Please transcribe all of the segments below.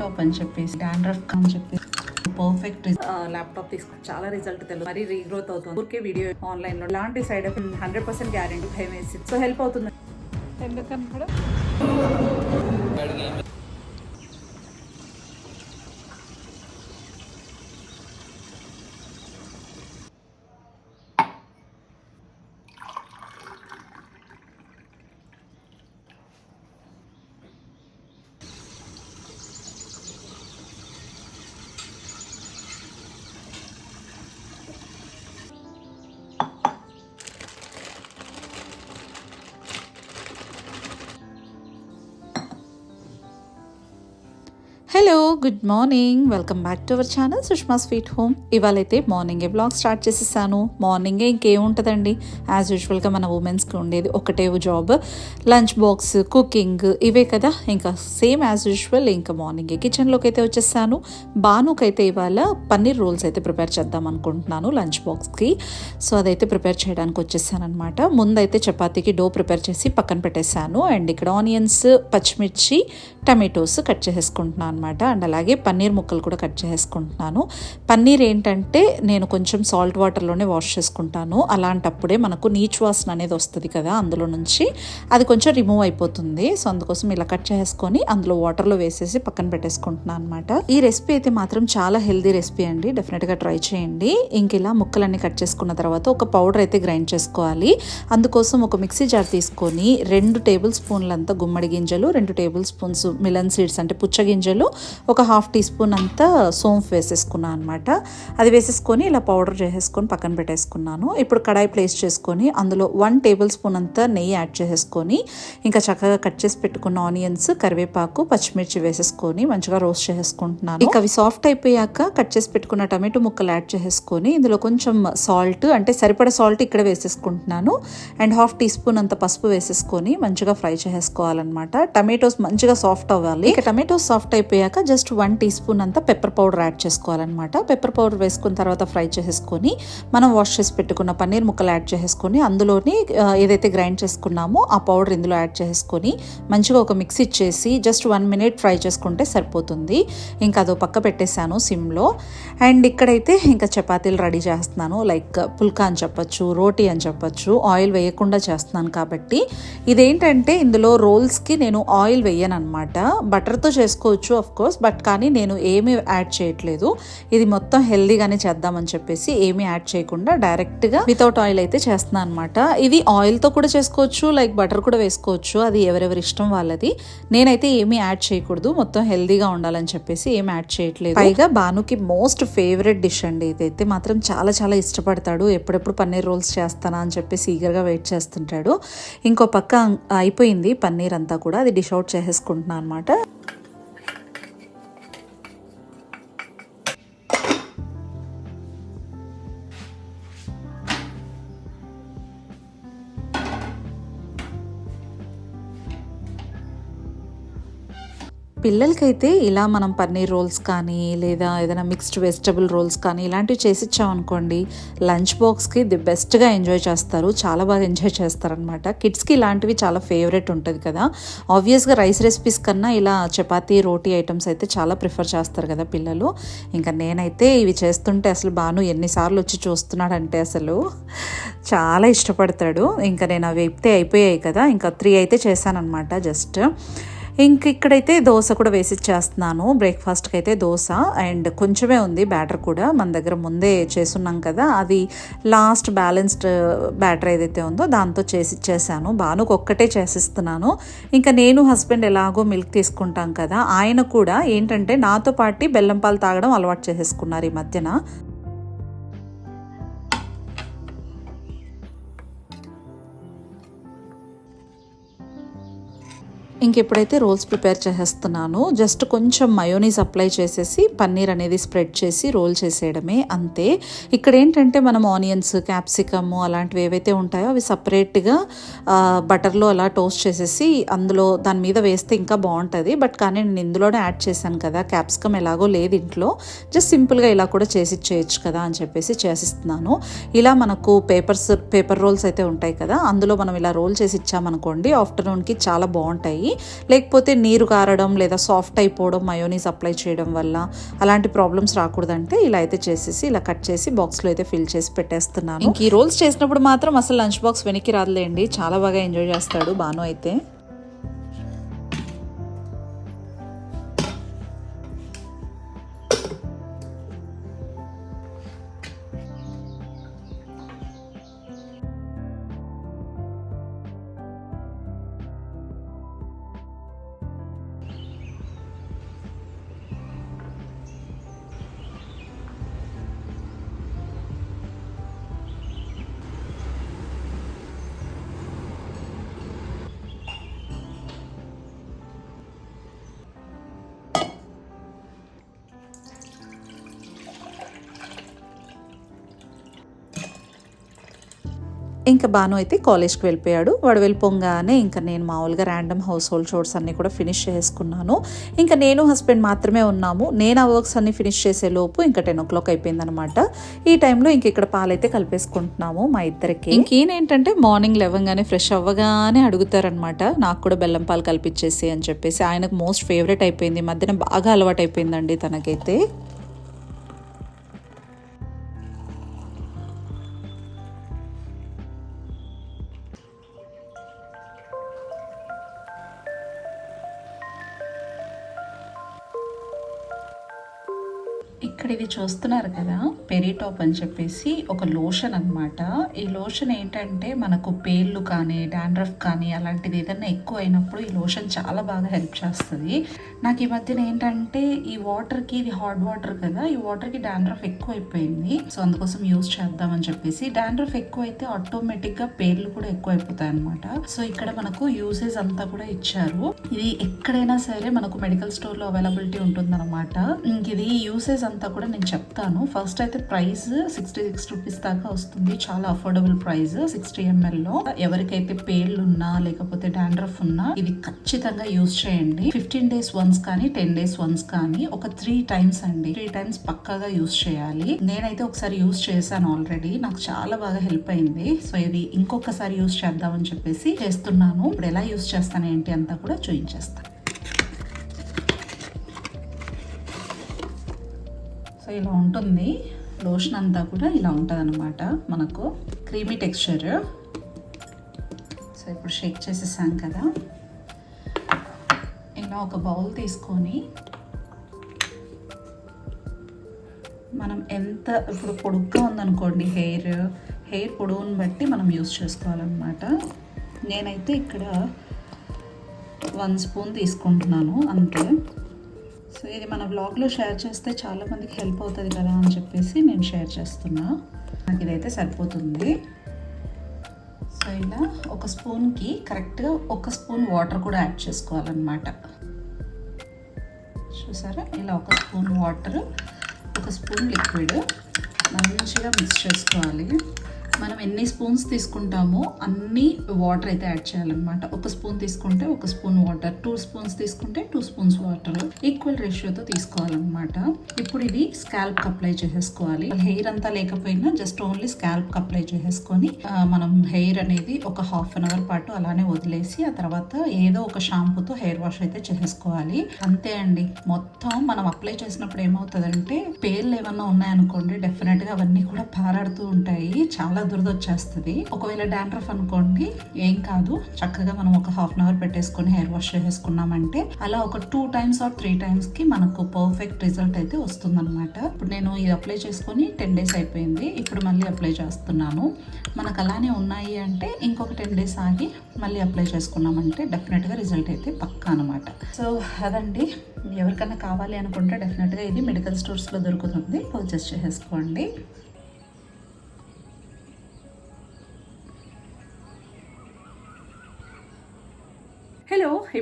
Top అని చెప్పేసి dandruff అని చెప్పేసి పర్ఫెక్ట్ ల్యాప్టాప్ తీసుకుని చాలా రిజల్ట్ తెలుసు. మరి రీగ్రోత్ అవుతుంది. ఊరికే వీడియో ఆన్లైన్లో. ఇలాంటి side effect hundred percent guarantee భయం వేసి సో హెల్ప్ అవుతుంది. ఎందుకని good morning. Welcome back to our channel Sushma sweet home. ఇవాళైతే మార్నింగే బ్లాగ్ స్టార్ట్ చేసేసాను. మార్నింగే ఇంకేముంటుందండి యాజ్ యూజువల్గా మన ఉమెన్స్కి ఉండేది ఒకటే జాబ్ లంచ్ బాక్స్ కుకింగ్ ఇవే కదా. ఇంకా సేమ్ యాజ్ యూజువల్ ఇంకా మార్నింగే కిచెన్లోకి అయితే వచ్చేసాను. బానుకైతే ఇవాళ పన్నీర్ రోల్స్ అయితే ప్రిపేర్ చేద్దాం అనుకుంటున్నాను లంచ్ బాక్స్కి సో అదైతే ప్రిపేర్ చేయడానికి వచ్చేసాను అనమాట ముందైతే చపాతీకి డో ప్రిపేర్ చేసి పక్కన పెట్టేశాను. అండ్ ఇక్కడ ఆనియన్స్ పచ్చిమిర్చి టమాటోస్ కట్ చేసేసుకుంటున్నాను అనమాట అండ్ అలాగే పన్నీర్ ముక్కలు కూడా కట్ చేసుకుంటున్నాను. పన్నీర్ ఏంటంటే నేను కొంచెం సాల్ట్ వాటర్లోనే వాష్ చేసుకుంటాను. అలాంటప్పుడే మనకు నీచ్ వాసన అనేది వస్తుంది కదా అందులో నుంచి. అది కొంచెం రిమూవ్ అయిపోతుంది. సో అందుకోసం ఇలా కట్ చేసుకొని అందులో వాటర్లో వేసేసి పక్కన పెట్టేసుకుంటున్నాను అనమాట ఈ రెసిపీ అయితే మాత్రం చాలా హెల్దీ రెసిపీ అండి. డెఫినెట్గా ట్రై చేయండి. ఇంక ఇలా ముక్కలన్నీ కట్ చేసుకున్న తర్వాత ఒక పౌడర్ అయితే గ్రైండ్ చేసుకోవాలి. అందుకోసం ఒక మిక్సీ జార్ తీసుకొని రెండు టేబుల్ స్పూన్లంతా గుమ్మడి గింజలు రెండు టేబుల్ స్పూన్స్ మిలన్ సీడ్స్ అంటే పుచ్చ గింజలు ఒక హాఫ్ టీ స్పూన్ అంతా సోంఫ్ వేసేసుకున్నాను అనమాట అది వేసేసుకొని ఇలా పౌడర్ చేసేసుకొని పక్కన పెట్టేసుకున్నాను. ఇప్పుడు కడాయి ప్లేస్ చేసుకొని అందులో వన్ టేబుల్ స్పూన్ అంతా నెయ్యి యాడ్ చేసేసుకొని ఇంకా చక్కగా కట్ చేసి పెట్టుకున్న ఆనియన్స్ కరివేపాకు పచ్చిమిర్చి వేసేసుకొని మంచిగా రోస్ట్ చేసేసుకుంటున్నాను. ఇంకా అవి సాఫ్ట్ అయిపోయాక కట్ చేసి పెట్టుకున్న టమాటో ముక్కలు యాడ్ చేసేసుకొని ఇందులో కొంచెం సాల్ట్ అంటే సరిపడ సాల్ట్ ఇక్కడ వేసేసుకుంటున్నాను. అండ్ హాఫ్ టీ స్పూన్ అంత పసుపు వేసేసుకొని మంచిగా ఫ్రై చేసేసుకోవాలన్నమాట. టమాటోస్ మంచిగా సాఫ్ట్ అవ్వాలి. ఇక టమాటోస్ సాఫ్ట్ అయిపోయాక just just one tea spoon అంతా పెప్పర్ పౌడర్ యాడ్ చేసుకోవాలన్నమాట. పెప్పర్ పౌడర్ వేసుకున్న తర్వాత ఫ్రై చేసేసుకొని మనం వాష్ చేసి పెట్టుకున్న పన్నీర్ ముక్కలు యాడ్ చేసేసుకొని అందులోని ఏదైతే గ్రైండ్ చేసుకున్నామో ఆ పౌడర్ ఇందులో యాడ్ చేసేసుకొని మంచిగా ఒక మిక్స్ ఇచ్చేసి జస్ట్ వన్ మినిట్ ఫ్రై చేసుకుంటే సరిపోతుంది. ఇంకా అదో పక్క పెట్టేశాను సిమ్లో. అండ్ ఇక్కడైతే ఇంకా చపాతీలు రెడీ చేస్తున్నాను. లైక్ పుల్కా అని చెప్పొచ్చు రోటీ అని చెప్పొచ్చు ఆయిల్ వేయకుండా చేస్తున్నాను కాబట్టి. ఇదేంటంటే ఇందులో రోల్స్కి నేను ఆయిల్ వేయను అనమాట బటర్తో చేసుకోవచ్చు ఆఫ్ కోర్స్ బట్ కానీ నేను ఏమీ యాడ్ చేయట్లేదు. ఇది మొత్తం హెల్దీగానే చేద్దామని చెప్పేసి ఏమీ యాడ్ చేయకుండా డైరెక్ట్గా వితౌట్ ఆయిల్ అయితే చేస్తున్నాను అనమాట ఇది ఆయిల్తో కూడా చేసుకోవచ్చు లైక్ బటర్ కూడా వేసుకోవచ్చు. అది ఎవరెవరి ఇష్టం వాళ్ళది. నేనైతే ఏమీ యాడ్ చేయకూడదు. మొత్తం హెల్దీగా ఉండాలని చెప్పేసి ఏం యాడ్ చేయట్లేదు. పైగా బానుకి మోస్ట్ ఫేవరెట్ డిష్ అండి ఇదైతే. మాత్రం చాలా చాలా ఇష్టపడతాడు. ఎప్పుడెప్పుడు పన్నీర్ రోల్స్ చేస్తానా అని చెప్పేసి ఈగర్గా వెయిట్ చేస్తుంటాడు. ఇంకో పక్క అయిపోయింది పన్నీర్ అంతా కూడా. అది డిష్ అవుట్ చేసేసుకుంటున్నాను అనమాట పిల్లలకైతే ఇలా మనం పన్నీర్ రోల్స్ కానీ లేదా ఏదైనా మిక్స్డ్ వెజిటబుల్ రోల్స్ కానీ ఇలాంటివి చేసి ఇచ్చామనుకోండి లంచ్ బాక్స్కి ది బెస్ట్గా ఎంజాయ్ చేస్తారు. చాలా బాగా ఎంజాయ్ చేస్తారనమాట కిడ్స్కి ఇలాంటివి చాలా ఫేవరెట్ ఉంటుంది కదా. ఆబ్వియస్గా రైస్ రెసిపీస్ కన్నా ఇలా చపాతీ రోటీ ఐటమ్స్ అయితే చాలా ప్రిఫర్ చేస్తారు కదా పిల్లలు. ఇంకా నేనైతే ఇవి చేస్తుంటే అసలు బాను ఎన్నిసార్లు వచ్చి చూస్తున్నాడంటే అసలు చాలా ఇష్టపడతాడు. ఇంకా నేను అవి అయితే అయిపోయాయి కదా. ఇంకా త్రీ అయితే చేశానమాట జస్ట్. ఇంక ఇక్కడైతే దోశ కూడా వేసి చేస్తున్నాను బ్రేక్ఫాస్ట్కి అయితే దోశ అండ్ కొంచెమే ఉంది బ్యాటర్ కూడా. మన దగ్గర ముందే చేసున్నాం కదా అది లాస్ట్ బ్యాలెన్స్డ్ బ్యాటర్ ఏదైతే ఉందో దాంతో చేసి ఇచ్చేసాను భానుకు ఒక్కటే చేసిస్తున్నాను. ఇంకా నేను హస్బెండ్ ఎలాగో మిల్క్ తీసుకుంటాం కదా ఆయన కూడా ఏంటంటే నాతో పాటు బెల్లం పాలు తాగడం అలవాటు చేసేసుకున్నారు ఈ మధ్యన. ఇంక ఇప్పుడైతే రోల్స్ ప్రిపేర్ చేసేస్తున్నాను జస్ట్ కొంచెం మయోనీస్ అప్లై చేసేసి పన్నీర్ అనేది స్ప్రెడ్ చేసి రోల్ చేసేయడమే అంతే. ఇక్కడ ఏంటంటే మనం ఆనియన్స్ క్యాప్సికమ్ అలాంటివి ఏవైతే ఉంటాయో అవి సపరేట్గా బటర్లో అలా టోస్ట్ చేసేసి అందులో దాని మీద వేస్తే ఇంకా బాగుంటుంది. బట్ కానీ నేను ఇందులోనే యాడ్ చేశాను కదా క్యాప్సికమ్ ఎలాగో లేదు ఇంట్లో. జస్ట్ సింపుల్గా ఇలా కూడా చేసి ఇచ్చేయచ్చు కదా అని చెప్పేసి చేసిస్తున్నాను. ఇలా మనకు పేపర్స్ పేపర్ రోల్స్ అయితే ఉంటాయి కదా అందులో మనం ఇలా రోల్ చేసి ఇచ్చామనుకోండి ఆఫ్టర్నూన్కి చాలా బాగుంటాయి. ఉంటాయి లేకపోతే నీరు కారడం లేదా సాఫ్ట్ అయిపోవడం మయోనీస్ అప్లై చేయడం వల్ల అలాంటి ప్రాబ్లమ్స్ రాకూడదంటే ఇలా అయితే చేసేసి ఇలా కట్ చేసి బాక్స్లో అయితే ఫిల్ చేసి పెట్టేస్తున్నాను. ఇంక ఈ రోల్స్ చేసినప్పుడు మాత్రం అసలు లంచ్ బాక్స్ వెనక్కి రాదులేండి. చాలా బాగా ఎంజాయ్ చేస్తాడు బాను అయితే. ఇంకా బాను అయితే కాలేజ్కి వెళ్ళిపోయాడు. వాడు వెళ్ళిపోగానే ఇంకా నేను మామూలుగా ర్యాండమ్ హౌస్ హోల్డ్ చోర్స్ అన్ని కూడా ఫినిష్ చేసుకున్నాను. ఇంకా నేను హస్బెండ్ మాత్రమే ఉన్నాము. నేను ఆ వర్క్స్ అన్నీ ఫినిష్ చేసే లోపు ఇంకా టెన్ ఓ క్లాక్ అయిపోయిందనమాట ఈ టైంలో ఇంక ఇక్కడ పాలైతే కలిపేసుకుంటున్నాము మా ఇద్దరికి. ఇంకేంటంటే మార్నింగ్ లేవగానే ఫ్రెష్ అవ్వగానే అడుగుతారనమాట నాకు కూడా బెల్లం పాలు కల్పించేసి అని చెప్పేసి. ఆయనకు మోస్ట్ ఫేవరెట్ అయిపోయింది. మధ్యన బాగా అలవాటు అయిపోయిందండి తనకైతే. ఇక్కడ ఇది చూస్తున్నారు కదా పెరిటాప్ అని చెప్పేసి ఒక లోషన్ అన్నమాట. ఈ లోషన్ ఏంటంటే మనకు పేర్లు కానీ డాండ్రఫ్ కానీ అలాంటిది ఏదైనా ఎక్కువ అయినప్పుడు ఈ లోషన్ చాలా బాగా హెల్ప్ చేస్తుంది. నాకు ఈ మధ్యన ఏంటంటే ఈ వాటర్కి ఇది హాట్ వాటర్ కదా ఈ వాటర్కి డాండ్రఫ్ ఎక్కువ అయిపోయింది సో అందుకోసం యూస్ చేద్దామని చెప్పేసి డాండ్రఫ్ ఎక్కువ అయితే ఆటోమేటిక్గా పేర్లు కూడా ఎక్కువ అయిపోతాయి అనమాట సో ఇక్కడ మనకు యూసేజ్ అంతా కూడా ఇచ్చారు. ఇది ఎక్కడైనా సరే మనకు మెడికల్ స్టోర్లో అవైలబిలిటీ ఉంటుందన్నమాట. ఇంక ఇది యూసేజ్ అంతా కూడా నేను చెప్తాను. ఫస్ట్ అయితే ప్రైస్ సిక్స్టీ సిక్స్ రూపీస్ దాకా వస్తుంది. చాలా అఫోర్డబుల్ ప్రైస్ సిక్స్టీ ఎంఎల్లో ఎవరికైతే పేర్లు ఉన్నా లేకపోతే డాండ్రఫ్ ఉన్నా ఇది ఖచ్చితంగా యూజ్ చేయండి. ఫిఫ్టీన్ డేస్ వన్స్ కానీ టెన్ డేస్ వన్స్ కానీ ఒక త్రీ టైమ్స్ అండి. త్రీ టైమ్స్ పక్కాగా యూజ్ చేయాలి. నేనైతే ఒకసారి యూజ్ చేశాను ఆల్రెడీ నాకు చాలా బాగా హెల్ప్ అయింది. సో ఇది ఇంకొకసారి యూజ్ చేద్దామని చెప్పేసి చేస్తున్నాను. ఇప్పుడు ఎలా యూజ్ చేస్తాను ఏంటి అంతా కూడా చూపించేస్తాను సో ఇలా ఉంటుంది. లోషన్ అంతా కూడా ఇలా ఉంటుంది అనమాట మనకు. క్రీమీ టెక్స్చర్ సో ఇప్పుడు షేక్ చేసేసాం కదా. ఇలా ఒక బౌల్ తీసుకొని మనం ఎంత ఇప్పుడు పొడుగ్గా ఉందనుకోండి హెయిర్ హెయిర్ పొడవుని బట్టి మనం యూస్ చేసుకోవాలన్నమాట. నేనైతే ఇక్కడ వన్ స్పూన్ తీసుకుంటున్నాను అంతే. సో ఇది మన బ్లాగ్లో షేర్ చేస్తే చాలా మందికి హెల్ప్ అవుతుంది కదా అని చెప్పేసి నేను షేర్ చేస్తున్నా. నాకు ఇదైతే సరిపోతుంది. సో ఇలా ఒక స్పూన్కి కరెక్ట్గా ఒక స్పూన్ వాటర్ కూడా యాడ్ చేసుకోవాలన్నమాట. చూసారా? ఇలా ఒక స్పూన్ వాటర్ ఒక స్పూన్ లిక్విడ్ మంచిగా మిక్స్ చేసుకోవాలి. మనం ఎన్ని స్పూన్స్ తీసుకుంటామో అన్ని వాటర్ అయితే యాడ్ చేయాలన్నమాట. ఒక స్పూన్ తీసుకుంటే ఒక స్పూన్ వాటర్ టూ స్పూన్స్ తీసుకుంటే టూ స్పూన్స్ వాటర్ ఈక్వల్ రేషియోతో తీసుకోవాలన్నమాట. ఇప్పుడు ఇది స్కాల్ప్ అప్లై చేసేసుకోవాలి. హెయిర్ అంతా లేకపోయినా జస్ట్ ఓన్లీ స్కాల్ప్ అప్లై చేసేసుకొని మనం హెయిర్ అనేది ఒక హాఫ్ అన్ అవర్ పాటు అలానే వదిలేసి ఆ తర్వాత ఏదో ఒక షాంపూతో హెయిర్ వాష్ అయితే చేసేసుకోవాలి. అంతే అండి. మొత్తం మనం అప్లై చేసినప్పుడు ఏమవుతుందంటే పేర్లు ఏమన్నా ఉన్నాయనుకోండి డెఫినెట్గా అవన్నీ కూడా పారాడుతూ ఉంటాయి. చాలా దురద వచ్చేస్తుంది. ఒకవేళ డాండ్రఫ్ అనుకోండి ఏం కాదు. చక్కగా మనం ఒక హాఫ్ అన్ అవర్ పెట్టేసుకొని హెయిర్ వాష్ చేసేసుకున్నామంటే అలా ఒక టూ టైమ్స్ ఆర్ త్రీ టైమ్స్కి మనకు పర్ఫెక్ట్ రిజల్ట్ అయితే వస్తుందన్నమాట. ఇప్పుడు నేను ఇది అప్లై చేసుకొని టెన్ డేస్ అయిపోయింది. ఇప్పుడు మళ్ళీ అప్లై చేస్తున్నాను. మనకు అలానే ఉన్నాయి అంటే ఇంకొక టెన్ డేస్ ఆగి మళ్ళీ అప్లై చేసుకున్నామంటే డెఫినెట్గా రిజల్ట్ అయితే పక్కా అనమాట సో అదండి. ఎవరికైనా కావాలి అనుకుంటే డెఫినెట్గా ఇది మెడికల్ స్టోర్స్లో దొరుకుతుంది. పర్చేస్ చేసేసుకోండి.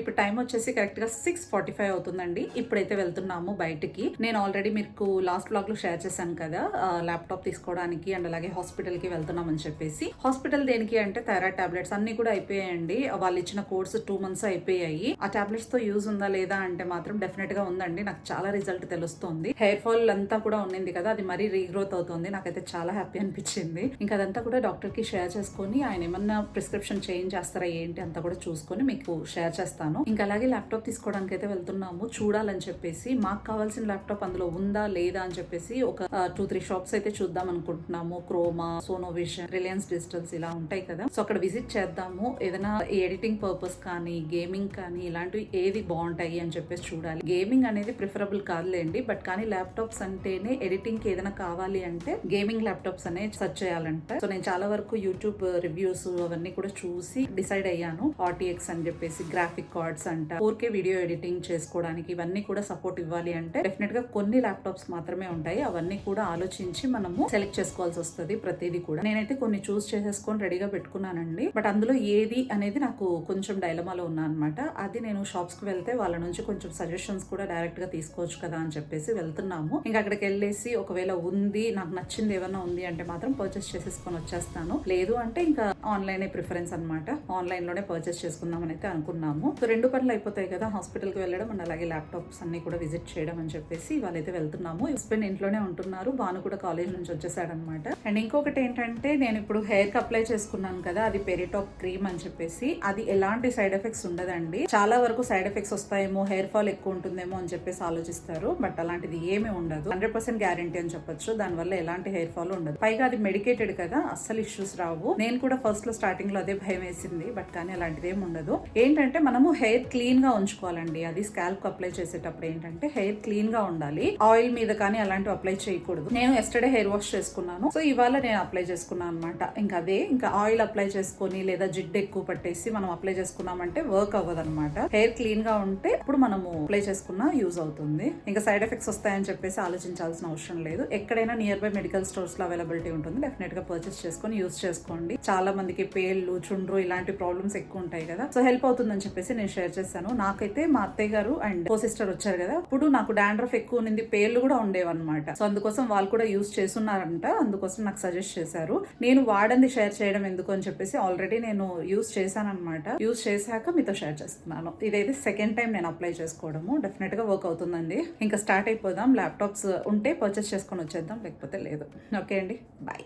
ఇప్పుడు టైం వచ్చేసి కరెక్ట్గా సిక్స్ ఫార్టీ ఫైవ్ అవుతుందండి. ఇప్పుడైతే వెళ్తున్నాము బయటికి. నేను ఆల్రెడీ మీకు లాస్ట్ బ్లాగ్లో షేర్ చేశాను కదా ల్యాప్టాప్ తీసుకోవడానికి అండ్ అలాగే హాస్పిటల్కి వెళ్తున్నామని చెప్పేసి. హాస్పిటల్ దేనికి అంటే థైరాయిడ్ టాబ్లెట్స్ అన్ని కూడా అయిపోయాయండి. వాళ్ళు ఇచ్చిన కోర్స్ టూ మంత్స్ అయిపోయాయి. ఆ టాబ్లెట్స్తో యూజ్ ఉందా లేదా అంటే మాత్రం డెఫినెట్గా ఉందండి. నాకు చాలా రిజల్ట్ తెలుస్తుంది. హెయిర్ ఫాల్ అంతా కూడా ఉన్నింది కదా అది మరీ రీగ్రోత్ అవుతుంది. నాకైతే చాలా హ్యాపీ అనిపించింది. ఇంకా అదంతా కూడా డాక్టర్కి షేర్ చేసుకొని ఆయన ఏమన్నా ప్రిస్క్రిప్షన్ చేంజ్ చేస్తారా ఏంటి అంతా కూడా చూసుకొని మీకు షేర్ చేస్తాను. ఇంకా అలాగే ల్యాప్టాప్ తీసుకోవడానికి అయితే వెళ్తున్నాము. చూడాలని చెప్పేసి మాకు కావాల్సిన ల్యాప్టాప్ అందులో ఉందా లేదా అని చెప్పేసి ఒక టూ త్రీ షాప్స్ అయితే చూద్దాం అనుకుంటున్నాము. క్రోమా సోనోవిషన్ రిలయన్స్ డిజిటల్స్ ఇలా ఉంటాయి కదా. సో అక్కడ విజిట్ చేద్దాము. ఏదైనా ఎడిటింగ్ పర్పస్ కానీ గేమింగ్ కానీ ఇలాంటివి ఏది బాగుంటాయి అని చెప్పేసి చూడాలి. గేమింగ్ అనేది ప్రిఫరబుల్ కాదులేండి. బట్ కానీ ల్యాప్టాప్స్ అంటేనే ఎడిటింగ్కి ఏదైనా కావాలి అంటే గేమింగ్ ల్యాప్టాప్స్ అనే సెర్చ్ చేయాలంట. సో నేను చాలా వరకు యూట్యూబ్ రివ్యూస్ అవన్నీ కూడా చూసి డిసైడ్ అయ్యాను. ఆర్టీఎక్స్ అని చెప్పేసి గ్రాఫిక్ కార్డ్స్ అంట. ఊరికే వీడియో ఎడిటింగ్ చేసుకోవడానికి ఇవన్నీ కూడా సపోర్ట్ ఇవ్వాలి అంటే డెఫినెట్గా కొన్ని ల్యాప్టాప్స్ మాత్రమే ఉంటాయి. అవన్నీ కూడా ఆలోచించి మనము సెలెక్ట్ చేసుకోవాల్సి వస్తుంది ప్రతిదీ కూడా. నేనైతే కొన్ని చూస్ చేసేసుకొని రెడీగా పెట్టుకున్నానండి. బట్ అందులో ఏది అనేది నాకు కొంచెం డైలమాలో ఉన్నా అనమాట అది నేను షాప్స్కి వెళ్తే వాళ్ళ నుంచి కొంచెం సజెషన్స్ కూడా డైరెక్ట్గా తీసుకోవచ్చు కదా అని చెప్పేసి వెళ్తున్నాము. ఇంకా అక్కడికి వెళ్ళేసి ఒకవేళ ఉంది నాకు నచ్చింది ఏమైనా ఉంది అంటే మాత్రం పర్చేస్ చేసేసుకొని వచ్చేస్తాను. లేదు అంటే ఇంకా ఆన్లైన్ ప్రిఫరెన్స్ అనమాట ఆన్లైన్లోనే పర్చేస్ చేసుకుందామని అయితే అనుకున్నాము. సో రెండు పనులు అయిపోతాయి కదా హాస్పిటల్కి వెళ్ళడం అండ్ అలాగే ల్యాప్టాప్స్ అన్ని కూడా విజిట్ చేయడం అని చెప్పేసి వాళ్ళైతే వెళ్తున్నాము. హస్బెండ్ ఇంట్లోనే ఉంటున్నారు. బాను కూడా కాలేజ్ నుంచి వచ్చేసాడనమాట. అండ్ ఇంకొకటి ఏంటంటే నేను ఇప్పుడు హెయిర్కి అప్లై చేసుకున్నాను కదా అది పెరిటాప్ క్రీమ్ అని చెప్పేసి. అది ఎలాంటి సైడ్ ఎఫెక్ట్స్ ఉండదండి. చాలా వరకు సైడ్ ఎఫెక్ట్స్ వస్తాయేమో హెయిర్ ఫాల్ ఎక్కువ ఉంటుందేమో అని చెప్పేసి ఆలోచిస్తారు. బట్ అలాంటిది ఏమీ ఉండదు. హండ్రెడ్ పర్సెంట్ గ్యారంటీ అని చెప్పొచ్చు. దానివల్ల ఎలాంటి హెయిర్ ఫాల్ ఉండదు. పైగా అది మెడికేటెడ్ కదా అస్సలు ఇష్యూస్ రావు. నేను కూడా ఫస్ట్లో స్టార్టింగ్లో అదే భయం వేసింది. బట్ కానీ అలాంటిది ఏమి ఉండదు. ఏంటంటే మనము హెయిర్ క్లీన్గా ఉంచుకోవాలండి. అది స్కాల్ప్ అప్లై చేసేటప్పుడు ఏంటంటే హెయిర్ క్లీన్గా ఉండాలి. ఆయిల్ మీద కానీ అలాంటివి అప్లై చేయకూడదు. నేను ఎస్టర్డే హెయిర్ వాష్ చేసుకున్నాను. సో ఇవాళ నేను అప్లై చేసుకున్నాను అనమాట ఇంకా అదే ఇంకా ఆయిల్ అప్లై చేసుకొని లేదా జిడ్డు ఎక్కువ పట్టేసి మనం అప్లై చేసుకున్నామంటే వర్క్ అవ్వదు అనమాట హెయిర్ క్లీన్గా ఉంటే అప్పుడు మనము అప్లై చేసుకున్నా యూజ్ అవుతుంది. ఇంకా సైడ్ ఎఫెక్ట్స్ వస్తాయని చెప్పేసి ఆలోచించాల్సిన అవసరం లేదు. ఎక్కడైనా నియర్ బై మెడికల్ స్టోర్స్లో అవైలబిలిటీ ఉంటుంది. డెఫినెట్గా పర్చేస్ చేసుకొని యూజ్ చేసుకోండి. చాలా మందికి పేర్లు చుండ్రు ఇలాంటి ప్రాబ్లమ్స్ ఎక్కువ ఉంటాయి కదా. సో హెల్ప్ అవుతుందని చెప్పేసి నేను నేను షేర్ చేశాను. నాకైతే మా అత్తయ్య గారు అండ్ కో సిస్టర్ వచ్చారు కదా అప్పుడు నాకు డాండ్రఫ్ ఎక్కువ ఉన్నది పేర్లు కూడా ఉండేవన్నమాట. సో అందుకోసం వాళ్ళు కూడా యూస్ చేస్తున్నారంట అందుకోసం నాకు సజెస్ట్ చేశారు. నేను వాడంది షేర్ చేయడం ఎందుకు అని చెప్పేసి ఆల్రెడీ నేను యూస్ చేశానమాట యూస్ యూజ్ చేశాక మీతో షేర్ చేస్తున్నాను. ఇదైతే సెకండ్ టైం నేను అప్లై చేసుకోవడము డెఫినెట్గా వర్క్ అవుతుందండి. ఇంకా స్టార్ట్ అయిపోదాం ల్యాప్టాప్స్ ఉంటే పర్చేస్ చేసుకొని వచ్చేద్దాం లేకపోతే లేదు. ఓకే అండి bye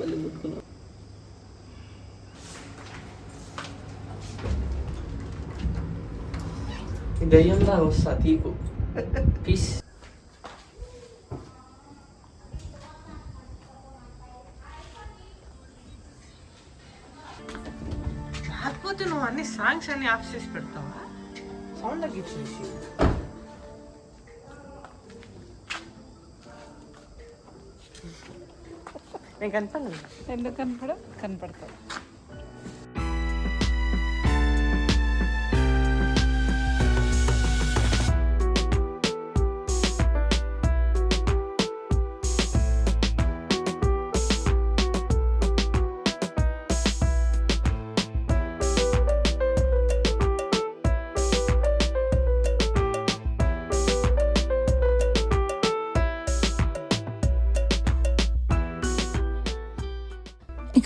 Ganyan lang sa tipo. Peace. లేకపోతే నువ్వు అన్ని సాంగ్స్ అన్ని ఆఫ్ చేసి పెడతావా? సౌండ్ తగ్గించేసి నేను కనపడలేదు ఎందుకు కనపడ కనపడతావు.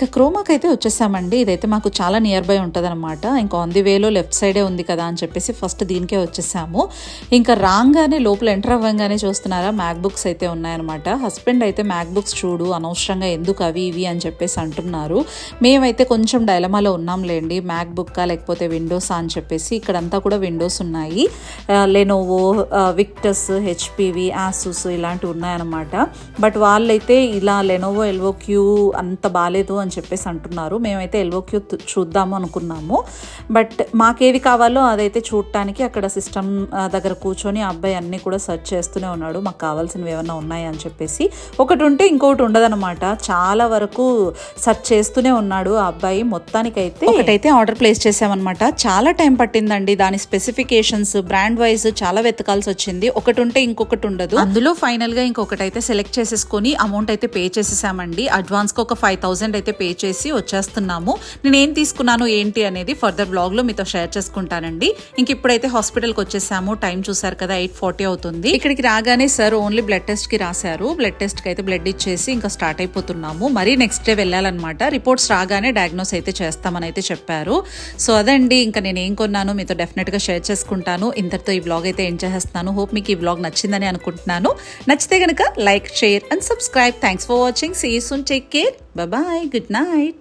ఇంకా క్రోమాకి అయితే వచ్చేసామండి. ఇదైతే మాకు చాలా నియర్ బై ఉంటుంది అనమాట ఇంకా ఆన్ ది వేలో లెఫ్ట్ సైడే ఉంది కదా అని చెప్పేసి ఫస్ట్ దీనికే వచ్చేసాము. ఇంకా రాగానే లోపల ఎంటర్ అవ్వగానే చూస్తున్నారా మ్యాక్ బుక్స్ అయితే ఉన్నాయన్నమాట. హస్బెండ్ అయితే మ్యాక్ బుక్స్ చూడు అనవసరంగా ఎందుకు అవి ఇవి అని చెప్పేసి అంటున్నారు. మేమైతే కొంచెం డైలమాలో ఉన్నాంలేండి. మ్యాక్ బుక్కా లేకపోతే విండోస్ అని చెప్పేసి ఇక్కడంతా కూడా విండోస్ ఉన్నాయి. లెనోవో విక్టస్ హెచ్పివి ఆసూస్ ఇలాంటివి ఉన్నాయన్నమాట. బట్ వాళ్ళైతే ఇలా లెనోవో ఎల్వో క్యూ అంత బాగాలేదు అని చెప్పేసి అంటున్నారు. మేమైతే ఎల్వో క్యూ చూద్దాము అనుకున్నాము. బట్ మాకేది కావాలో అదైతే చూడటానికి అక్కడ సిస్టమ్ దగ్గర కూర్చొని ఆ అబ్బాయి అన్నీ కూడా సెర్చ్ చేస్తూనే ఉన్నాడు. మాకు కావాల్సినవి ఏమైనా ఉన్నాయా అని చెప్పేసి. ఒకటి ఉంటే ఇంకొకటి ఉండదన్నమాట. చాలా వరకు సెర్చ్ చేస్తూనే ఉన్నాడు ఆ అబ్బాయి. మొత్తానికైతే ఒకటైతే ఆర్డర్ ప్లేస్ చేసామన్నమాట. చాలా టైం పట్టిందండి దాని స్పెసిఫికేషన్స్. బ్రాండ్ వైజ్ చాలా వెతకాల్సి వచ్చింది. ఒకటి ఉంటే ఇంకొకటి ఉండదు. అందులో ఫైనల్గా ఇంకొకటి అయితే సెలెక్ట్ చేసేసుకొని అమౌంట్ అయితే పే చేసేసామండి. అడ్వాన్స్ ఒక ఫైవ్ థౌసండ్ అయితే పే పే చేసి వచ్చేస్తున్నాము. నేను ఏం తీసుకున్నాను ఏంటి అనేది ఫర్దర్ బ్లాగ్లో మీతో షేర్ చేసుకుంటానండి. ఇంక ఇప్పుడైతే హాస్పిటల్కి వచ్చేసాము. టైం చూసారు కదా ఎయిట్ ఫార్టీ అవుతుంది. ఇక్కడికి రాగానే సార్ ఓన్లీ బ్లడ్ టెస్ట్కి రాశారు. బ్లడ్ టెస్ట్కి అయితే బ్లడ్ ఇచ్చేసి ఇంకా స్టార్ట్ అయిపోతున్నాము. మరీ నెక్స్ట్ డే వెళ్ళాలన్నమాట. రిపోర్ట్స్ రాగానే డయాగ్నోస్ అయితే చేస్తామని అయితే చెప్పారు. సో అదండి ఇంకా నేను ఏం కొన్నాను మీతో డెఫినెట్గా షేర్ చేసుకుంటాను. ఇంతటితో ఈ బ్లాగ్ అయితే ఏం చేస్తాను హోప్ మీకు ఈ బ్లాగ్ నచ్చిందని అనుకుంటున్నాను. నచ్చితే కనుక like share and subscribe. Thanks for watching. See soon. Take care. Bye. Good Night.